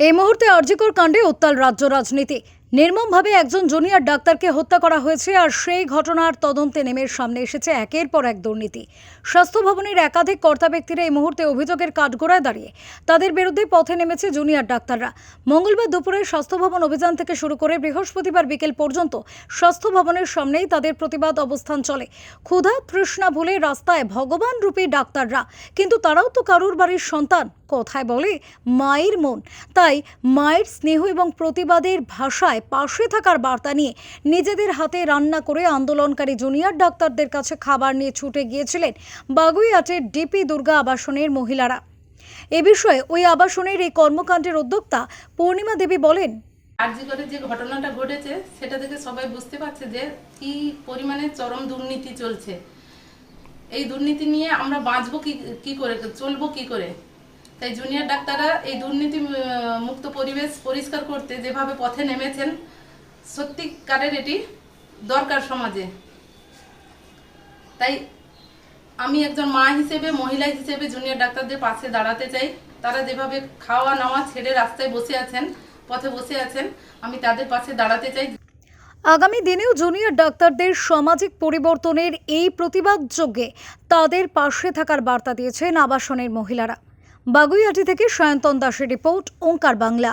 এই মুহূর্তে অর্জিকর কাণ্ডে উত্তাল রাজ্য রাজনীতি। নির্মমভাবে একজন জুনিয়র ডাক্তারকে হত্যা করা হয়েছে আর সেই ঘটনার তদন্তে নেমে সামনে এসেছে একের পর এক দুর্নীতি। স্বাস্থ্য ভবনের একাধিক কর্তা ব্যক্তিরা এই মুহূর্তে অভিযোগের কাঠগোড়ায় দাঁড়িয়ে। তাদের বিরুদ্ধে পথে নেমেছে জুনিয়র ডাক্তাররা। মঙ্গলবার দুপুরে স্বাস্থ্য ভবন অভিযান থেকে শুরু করে বৃহস্পতিবার বিকেল পর্যন্ত স্বাস্থ্য ভবনের সামনেই তাদের প্রতিবাদ অবস্থান চলে। ক্ষুধা তৃষ্ণা ভুলে রাস্তায় ভগবান রূপী ডাক্তাররা। কিন্তু তারাও তো কারুর বাড়ির সন্তান। কথায় বলে মায়ের মন। তাই মায়ের স্নেহ এবং প্রতিবাদের ভাষায় পাশে থাকার বার্তা নিয়ে নিজেদের হাতে রান্না করে আন্দোলনকারী জুনিয়র ডাক্তারদের কাছে খাবার নিয়ে ছুটে গিয়েছিলেন বাগুইয়াটের ডিপি দুর্গা আবাসনের মহিলারা। এ বিষয়ে ওই আবাসনের এই কর্মকাণ্ডের উদ্যোক্তা পূর্ণিমা দেবী বলেন আরজি করে যে ঘটনাটা ঘটেছে, সেটা থেকে সবাই বুঝতে পারছে যে কি পরিমাণে চরম দুর্নীতি চলছে। এই দুর্নীতি নিয়ে আমরা বাঁচবো কি কি করে, চলবো কি করে? তাই জুনিয়র ডাক্তাররা এই দুর্নীতি মুক্ত পরিবেশ পরিষ্কার করতে যেভাবে পথে নেমেছেন, সত্যিকারের এটি দরকার সমাজে। তাই আমি একজন মা হিসেবে, মহিলা হিসেবে জুনিয়র ডাক্তারদের পাশে দাঁড়াতে চাই। তারা যেভাবে খাওয়া নাওয়া ছেড়ে রাস্তায় বসে আছেন, পথে বসে আছেন, আমি তাদের পাশে দাঁড়াতে চাই। আগামী দিনেও জুনিয়র ডাক্তারদের সামাজিক পরিবর্তনের এই প্রতিবাদ যজ্ঞে তাদের পাশে থাকার বার্তা দিয়েছেন আবাসনের মহিলারা। বাগুইয়াটি থেকে সায়ন্তন দাসের রিপোর্ট ওঙ্কার বাংলা।